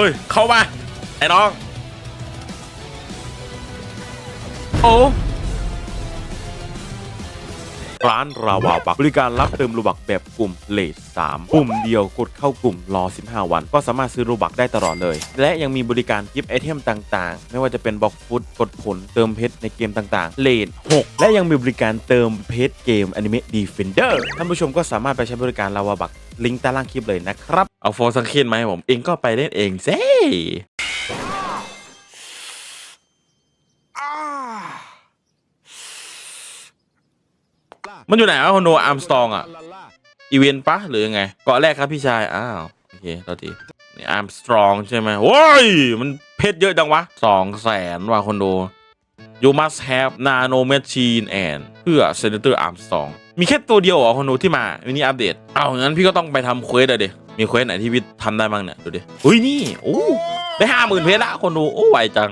เฮ้ย เข้ามา ไอ้น้อง โอ้ร้านราวาบักบริการรับเติมรูบักแบบกลุ่มเลท3ปุ่มเดียวกดเข้ากลุ่มรอ 15 วัน ก็สามารถซื้อรูบักได้ตลอดเลย และยังมีบริการกิฟต์ไอเทมต่างๆ ไม่ว่าจะเป็นบล็อกฟุตกดผลเติมเพชรในเกมต่างๆ เลท6และยังมีบริการเติมเพชรเกมอนิเมะดีเฟนเดอร์ท่านผู้ชมก็สามารถไปใช้บริการราวาบักลิงก์ใต้ล่างคลิปเลยนะครับ เอาโฟร์สังเคนมาให้ผมเองก็ไปเล่นเองเซ่มันอยู่ไหนวะคอนโดอาร์มสตองอะอีเวนต์ปะหรือยังไง เกาะแรกครับพี่ชาย อ้าว โอเคเราทีนี่อาร์มสตรองใช่ไหมโอ้ย มันเพชรเยอะจังวะสองแสนว่ะคอนโดู you must have nano machine and เพื่อ senator armstrong มีแค่ตัวเดียวเหรอคนดูที่มาวินี่อัปเดต เอางั้นพี่ก็ต้องไปทำเควสเลยดิ มีเควสไหนที่พี่ทำได้บ้างเนี่ยดูดิอุ้ยนี่โอ้ได้ห้าหมื่นเพชรละคนดูโอ้ไวจัง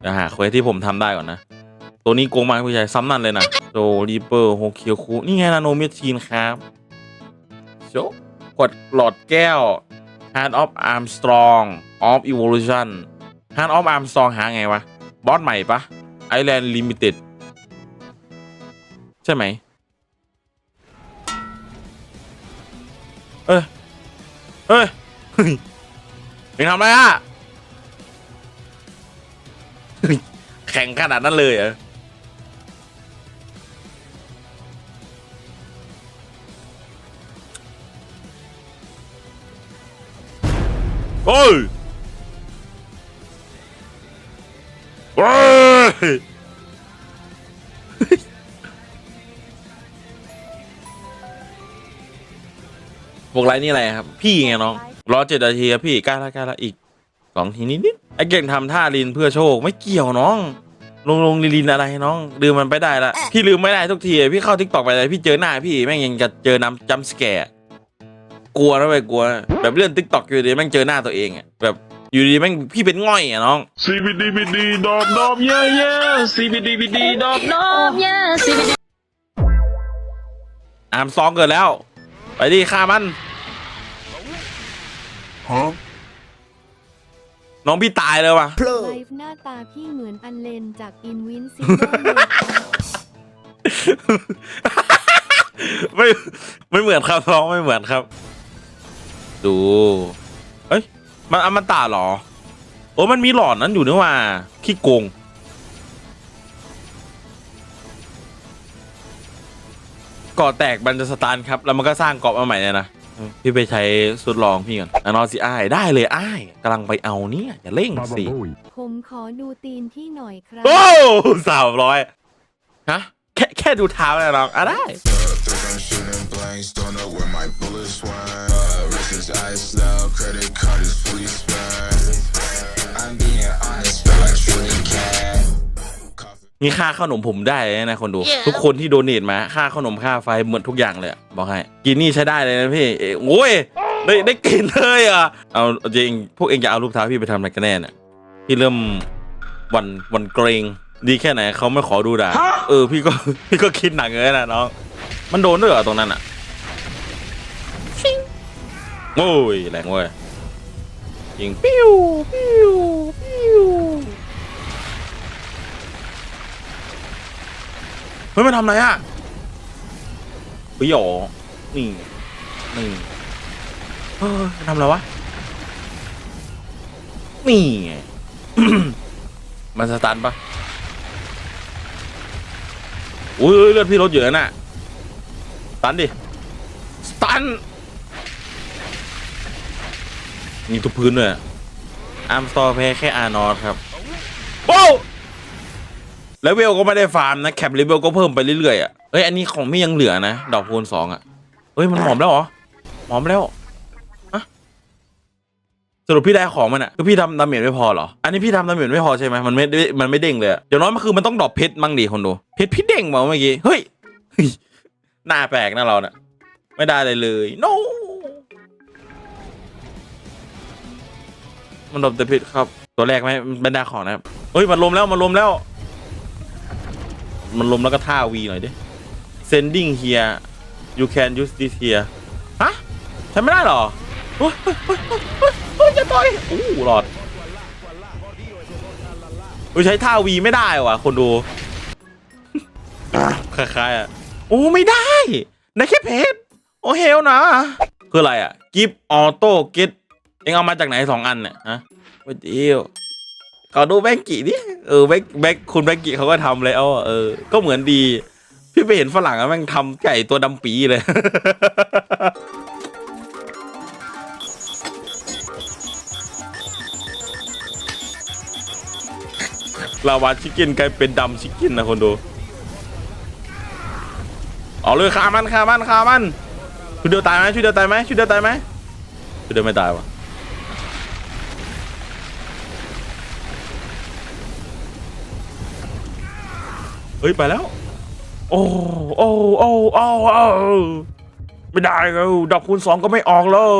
เดี๋ยวหาเควสที่ผมทำได้ก่อนนะ ตัวนี้โกงมากพี่ชายซ้ำนั่นเลยนะโดรีเปอร์โฮเคียวคูนี่ไงนาโนเมชีนครับโชว์กดหลอดแก้ว Hand of Armstrong of Evolution Hand of Armstrong หาไงวะ บอสใหม่ปะ Island Limited ใช่ไหม เอ้ย เฮ้ยเฮ้ยยังทำอะไรอะแข่งขนาดนั้นเลยเหรอโอ้ยโอ้ย พวกไรนี่อะไรครับ พี่ไงน้องรอเจ็ดนาทีครับพี่ใกล้ละใกล้ละอีกสองทีนิดนิดไอ้เก่งทำท่าลินเพื่อโชคไม่เกี่ยวน้อง ลงลงลินลินอะไรน้องลืมมันไปได้ละพี่ลืมไม่ได้ทุกทีพี่เข้าทิกตอกไปเลยพี่เจอหน้าพี่แม่งยังจะเจอน้ำจัมสแกร์กลัวนะไปกลัว แบบเลื่อนทิกตอกอยู่ดีแม่งเจอหน้าตัวเองอะแบบอยู่ดีแม่งพี่เป็นง่อยอะน้อง CBDBD ดอบดอบเย่เย่ CBDBD ดอบ Love, yeah, CBD. อามซองเกิดแล้ว ไปดิฆ่ามัน ฮะน้องพี่ตายเลยว่ะ ไลฟ์หน้าตาพี่เหมือนอันเลนจากอินวินซิไม่ไม่เหมือนครับน้องไม่เหมือนครับ ดู เอ้ย มันอมตะเหรอ โอ้มันมีหลอดนั้นอยู่นี่ว่าขี้โกง ก่อแตกบันจะสตาร์ทครับ แล้วมันก็สร้างเกาะมาใหม่เนี่ยนะเออพี่ไปใช้สุดลองพี่ก่อนอะนอนสิอ้ายได้เลยอ้ายกำลังไปเอาเนี่ยอย่าเร่งบาบาสิบุยผมขอดูตีนพี่หน่อยครับ โอ้สามร้อยฮะแค่แค่ดูเท้าเลยน้องอะได้ Think I'm shooting blanks, don't know where my bullets went. Uh, wrist is iced out, credit card is fully spent. นี่ค่าขนมผมได้เลยนะคนดูทุกคนที่โดเนทมาค่าขนมค่าไฟเหมือนทุกอย่างเลยอะบอกให้กินนี่ใช้ได้เลยนะพี่เอ้ยโอ้ยได้ได้กินเลยอะเอาจริงพวกเองจะเอารูปเท้าพี่ไปทำอะไรกันแน่เนี่ยพี่เริ่มหวันหวันเกรงดีแค่ไหนเขาไม่ขอดูด่าเออพี่ก็ พี่ก็คิดหนักเลยนะน้องมันโดนด้วยเหรอตรงนั้นอะชิงโอ้ยแรงเว้ยยิงปิ้วปิ้วปิ้ว เฮ้ยมันทำอะไรอะเฮ้ยหยอนี่นี่เฮ้ยมันทำอะไรวะ นี่ไง มันสตันปะอุ้ยเลือดพี่ลดเยอะน่ะสตันดิ สตันมีทุกพื้นด้วยอะอาร์มสตอร์แพ้แค่อาร์นอร์ครับ โอ้ แล้วเวลก็ไม่ได้ฟาร์มนะแคปเลเวลก็เพิ่มไปเรื่อยๆอะเฮ้ยอันนี้ของไม่ยังเหลือนะดอกคูณสองอะเฮ้ยมันหอมแล้วเหรอหอมแล้วอะสรุปพี่ได้ของมันอะคือพี่ทำดาเมจไม่พอเหรออันนี้พี่ทำดาเมจไม่พอใช่ไหมมันไม่ด้มันไม่เด้งเลยอะอย่างน้อยมันคือมันต้องดรอปเพชรมั่งดีคนดูเพชรพี่เด้งมาเมื่อกี้เฮ้ยหน้าแปลกนะเราเนี่ยไม่ได้เลยเลย no มันดรอปแต่เพชรครับ ตัวแรกไม่ไม่ได้ของนะครับเฮ้ยมันลมแล้วมันลมแล้ว มันลมแล้วก็ท่าวีหน่อยดิ sending here you can use this here ฮะใช้ไม่ได้หรอโอ้ยโอ้ยจะต่อยโอ้หลอดโอ้ยใช้ท่าวีไม่ได้ว่ะ คนดูคล้ายๆอะโอ้ไม่ได้ได้แค่เพชรโอ้เฮลนะ คืออะไรอะกิฟออโต้เก็ตเองเอามาจากไหนสองอันเนี่ยฮะไม่เดียว เขาดูแบงกี้ดิเออแบงแบงคุณแบงกี้เขาก็ทำเลยเออเออ ก็เหมือนดี พี่ไปเห็นฝรั่งอะแม่งทำไก่ตัวดำปีเลย ลาวาชิคก้นกลายเป็นดำชิคก้นนะคนดู เอาเลยฆ่ามันฆ่ามันฆ่ามันชุดเดียวตายไหมชุดเดียวตายไหมชุดเดียวตายไหมชุดเดียวไม่ตายวะ เฮ้ยไปแล้ว โอ้โอ้โอ้โอ้โอ้ไม่ได้แล้วดอกคูณสองก็ไม่ออกแล้ว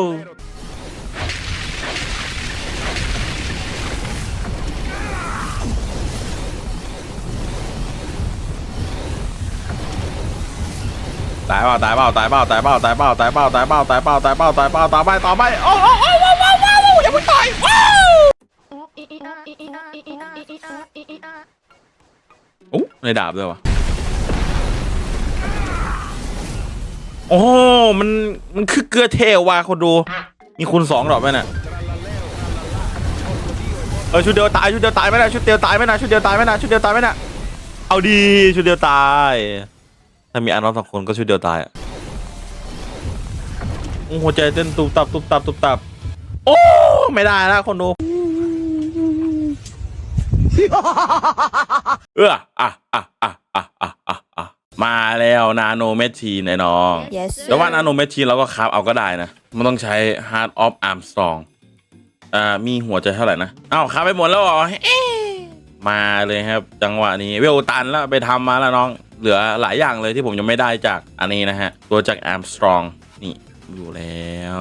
ตายเปล่าตายเปล่าตายเปล่าตายเปล่าตายเปล่าตายเปล่าตายเปล่าตายเปล่าตายเปล่าตายเปล่าตายไปต่อไปโอ้โอ้โอ้ว้าวว้าวว้าวอย่าเพิ่งต่อยว้าว โอ้ในดาบเลยวะโอ้ มัน มันคือเกลือเทว่ะคนดู มีคูณสองดอกไหมน่ะเออชุดเดียวตายชุดเดียวตายไหมน่ะชุดเดียวตายไหมน่ะชุดเดียวตายไหมน่ะชุดเดียวตายไหมน่ะเอาดีชุดเดียวตายถ้ามีอันน้องสองคนก็ชุดเดียวตายอะโอ้หัวใจเต้นตุบตับตุบตับตุบตับโอ้ไม่ได้แล้วคนดู เอออะอะอะอะอะอะอะมาแล้วนาโนเมชีนไอ้น้อง Yes แต่ว่านาโนเมชีนเราก็คราฟเอาก็ได้นะ มันต้องใช้ Heart of Armstrong อ่า มีหัวใจเท่าไหร่นะ อ้าวคราฟไปหมดแล้วเหรอเอ๊ะมาเลยครับ จังหวะนี้เวลตันแล้วไปทำมาแล้วน้อง เหลือหลายอย่างเลยที่ผมยังไม่ได้จากอันนี้นะฮะ ตัวจาก Armstrong นี่อยู่แล้ว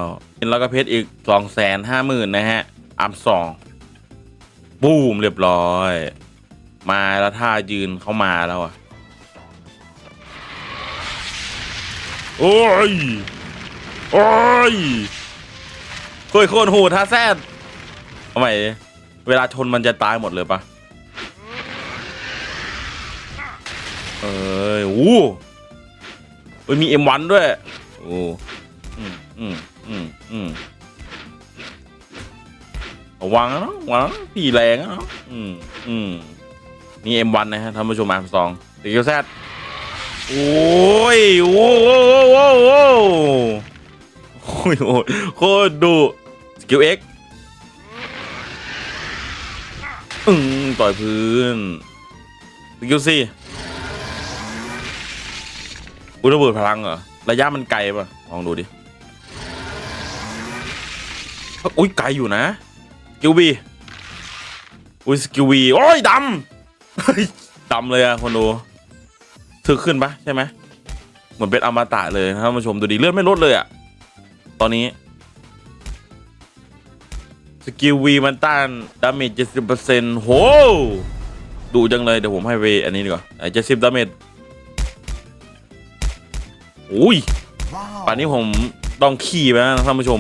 แล้วก็เพชรอีก2องแสนห้าหมื่นนะฮะ Armstrong บูมเรียบร้อย มาแล้วท่ายืนเข้ามาแล้วอะ โอ้ย โอ้ยเคยโคนหดท่าแซดทำไมเวลาชนมันจะตายหมดเลยปะเอ้ยอู้เอ้ยมี M1 ด้วย โอ้อืมอืมอืมอืม วังนะวังสี่แรงนะอืมอืมนี่ M1 นนะฮะท่านผู้ชมอาร์มสองตีเกียวแซดโอ้ยโอ้โหโอ้โหโอ้โหโคตรดุสกิลเอ็กอืมต่อยพื้นสกิลซีอุยระเบิดพลังเหรอ ระยะมันไกลป่ะ ลองดูดิ อุ้ยไกลอยู่นะ กิลบีอุ้ยสกิลบีโอ้ยดำเฮ้ยดำเลยอะคนดูถือขึ้นปะใช่ไหมเหมือนเป็นอมตะเลยนะท่านผู้ชมดูดีเลือดไม่ลดเลยอะตอนนี้สกิลวีมันต้านดาเมจเจ็ดสิบเปอร์เซ็นต์โหดูจังเลยเดี๋ยวผมให้เวอันนี้ดีกว่าไอ้เจ็ดสิบดาเมจอุ้ยป่านนี้ผมต้องขี่ไปนะท่านผู้ชม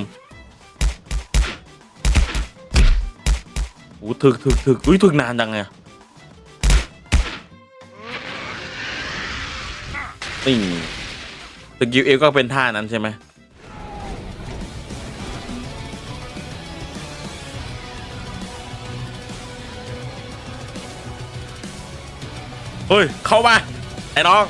ถึกถึกถึกอุ้ยถึกนานจังไงนี่สกิลเอก็เป็นท่านั้นใช่ไหมเฮ้ย เข้ามา ไอ้น้อง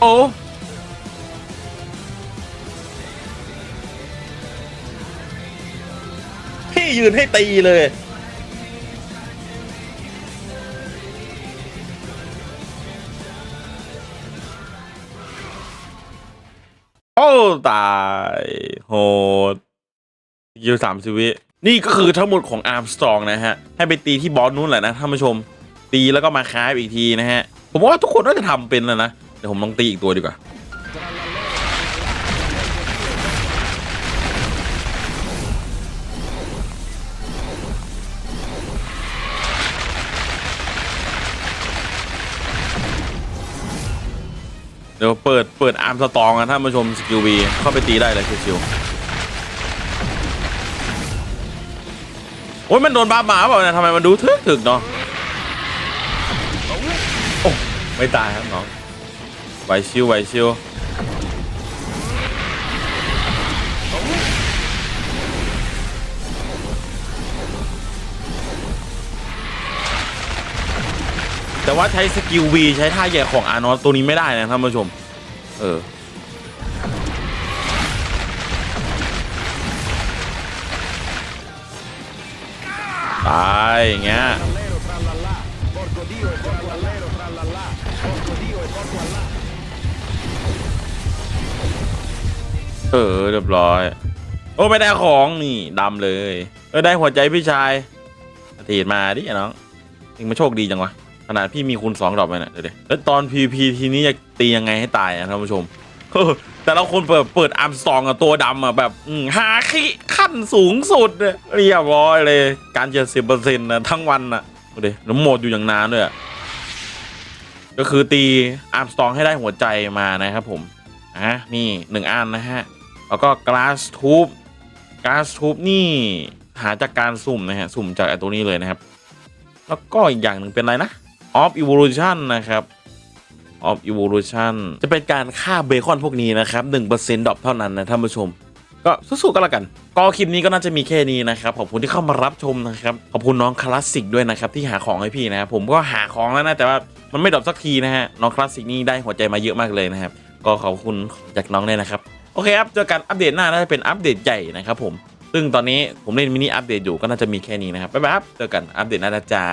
โอ้ ยืนให้ตีเลย โอ้ตายโหดยิวสามสิวินี่ก็คือทั้งหมดของอาร์มสตรองนะฮะ ให้ไปตีที่บอสนู้นแหละนะท่านผู้ชม ตีแล้วก็มาค้าฟอีกทีนะฮะ ผมว่าทุกคนน่าจะทำเป็นแล้วนะ เดี๋ยวผมลองตีอีกตัวดีกว่า เดี๋ยวเปิดเปิดอาร์มสตองกันท่านผู้ชมสกิลบีเข้าไปตีได้เลยชิวๆโอ้ยมันโดนบาปหมาเปล่าเนี่ยทำไมมันดูถึกถึกๆเนาะโอ้ไม่ตายครับน้องไหวชิวไหวชิว แต่ว่าใช้สกิลวีใช้ท่าใหญ่ของอานอสตัวนี้ไม่ได้นะท่านผู้ชม เออตายอย่างเงี้ยเออเรียบร้อย โอ้ไม่ได้ของนี่ดำเลย เออได้หัวใจพี่ชายตีดมาดิน้องเองมาโชคดีจังวะ ขนาดพี่มีคูณสองดอกไปน่ะเดี๋ยวดิแล้วตอน PVP ทีนี้จะตียังไงให้ตายอะท่านผู้ชม เออแต่ละคนเปิดเปิดอาร์มสตองอะตัวดำอะแบบอืมหาขีขั้นสูงสุดเลยเรียบร้อยเลย การเจ็ดสิบเปอร์เซ็นต์นะทั้งวันอะดูดิแล้วโหมดอยู่อย่างนานด้วยอะก็คือตีอาร์มสตองให้ได้หัวใจมานะครับผมอะนี่หนึ่งอันนะฮะ แล้วก็ glass tube glass tube นี่หาจากการสุ่มนะฮะ สุ่มจากไอ้ตัวนี้เลยนะครับ แล้วก็อีกอย่างหนึ่งเป็นอะไรนะ of evolution นะครับ of evolution จะเป็นการฆ่าเบคอนพวกนี้นะครับ 1%ดรอปเท่านั้นนะท่านผู้ชม ก็สู้ๆก็แล้วกัน ก็คลิปนี้ก็น่าจะมีแค่นี้นะครับ ขอบคุณที่เข้ามารับชมนะครับ ขอบคุณน้องคลาสสิกด้วยนะครับ ที่หาของให้พี่นะครับผมก็หาของแล้วนะ แต่ว่ามันไม่ดรอปสักทีนะฮะ น้องคลาสสิกนี่ได้หัวใจมาเยอะมากเลยนะครับ ก็ขอบคุณจากน้องด้วยนะครับ โอเคครับ เจอกันอัปเดตหน้าน่าจะเป็นอัปเดตใหญ่นะครับผม ซึ่งตอนนี้ผมเล่นมินิอัปเดตอยู่ก็น่าจะมีแค่นี้นะครับ บ๊ายบายครับ เจอกันอัปเดตหน้าจ๊ะ